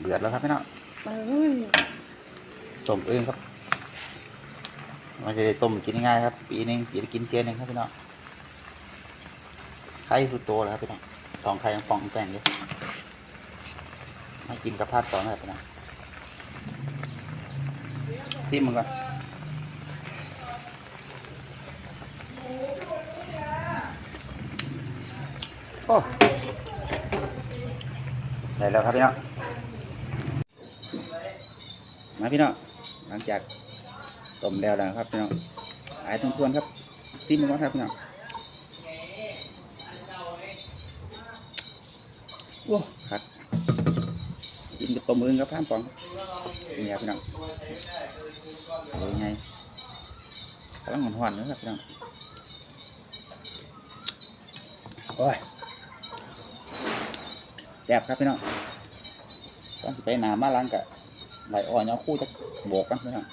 เดือดแล้วครับพี่น้องเอ้ยต้มเองครับมันจะได้ต้มกินง่ายๆครับ ปีหนึงจะได้กินเทียนหนึงครับพี่น้องไข่สุดโตแล้วครับพี่น้องสองไข่ยังฟองแป้งเลยมากินกับผัดสองแบบพี่น้องที่มึงก่อนโอ้ได้แล้วครับพี่น้อง มาพี่น้องหลังจากต้มแล้วนะครับพี่น้องหายทวนครับซิมมันก่อนครับพี่น้องโอ้ครับกินกับต้มอึ่งกับผ่านปองนี่ครับพี่น้องเป็นไงกำลังหอนๆนะครับพี่น้องโอ้ยแซ่บครับพี่น้องต้องไปหนามาล้างกะ ไหลอ่อนเอาคู่จะโบกกันพี่น้อง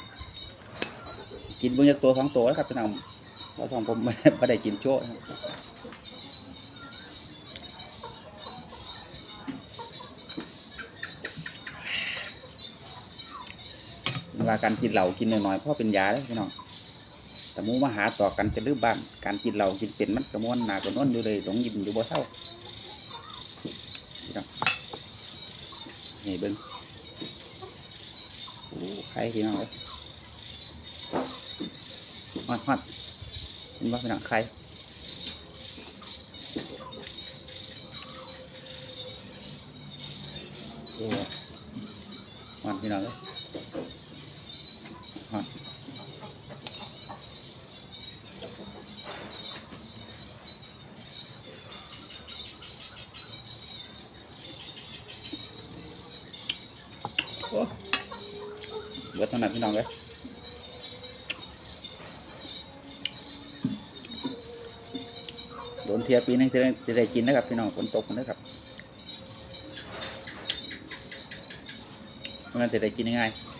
กินเบิ่งจากตัวสองตัวแล้วครับพี่น้องแล้วของผมไม่ได้กินโชว์นะคเวลาการกินเหล้ากินน้อยๆเพราะเป็นยาแล้วพี่น้องแต่หมูมาหาต่อกันจะลืมบ้านการกินเหล้ากินเป็นมันกระมวลหนากระนวนอยู่เลยหลงยิ้มอยู่บ่เศร้านี่เบิ่ง ไข่พี่น้องเลยฮอดฮอดเห็นว่าพี่น้องไข่ฮอดพี่น้องเลยฮอดโอ้ เบิดเท่านั้นพี่น้องเลยโดนเทียปีนึงจะได้จะได้กินนะครับพี่น้องฝนตกนะครับเพราะงั้นจะได้กินง่ายๆ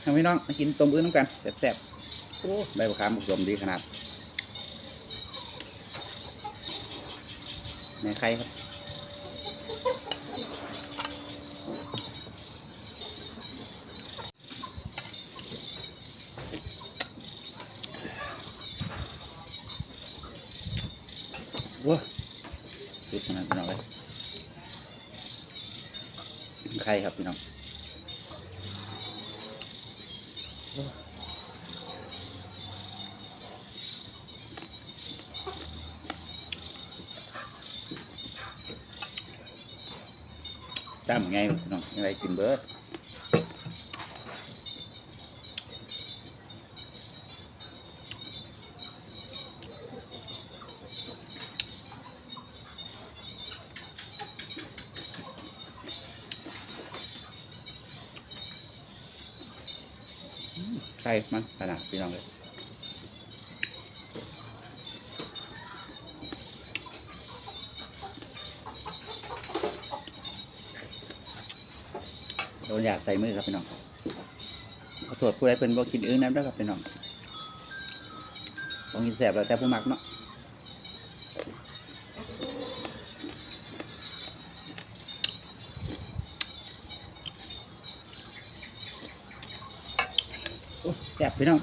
เอาพี่น้องกินต้มอื้อน้ำกันแซ่บๆโอ้ใบมะขามบุกลมดีขนาดในไข่ครับ ว้าสุดขนาดพี่น้องเลยไข่ครับพี่น้องจำไงพี่น้องยังไงกินเบิร์ด ใช่มันขนาดพี่น้องเลยโดนอยากใส่มือครับพี่น้องขอตรวจผู้ใดเป็นบ่กินอื่งน้ำได้ครับพี่น้องบางกินแสบแล้วแต่ผู้มักเนาะ แสบพี่น้อง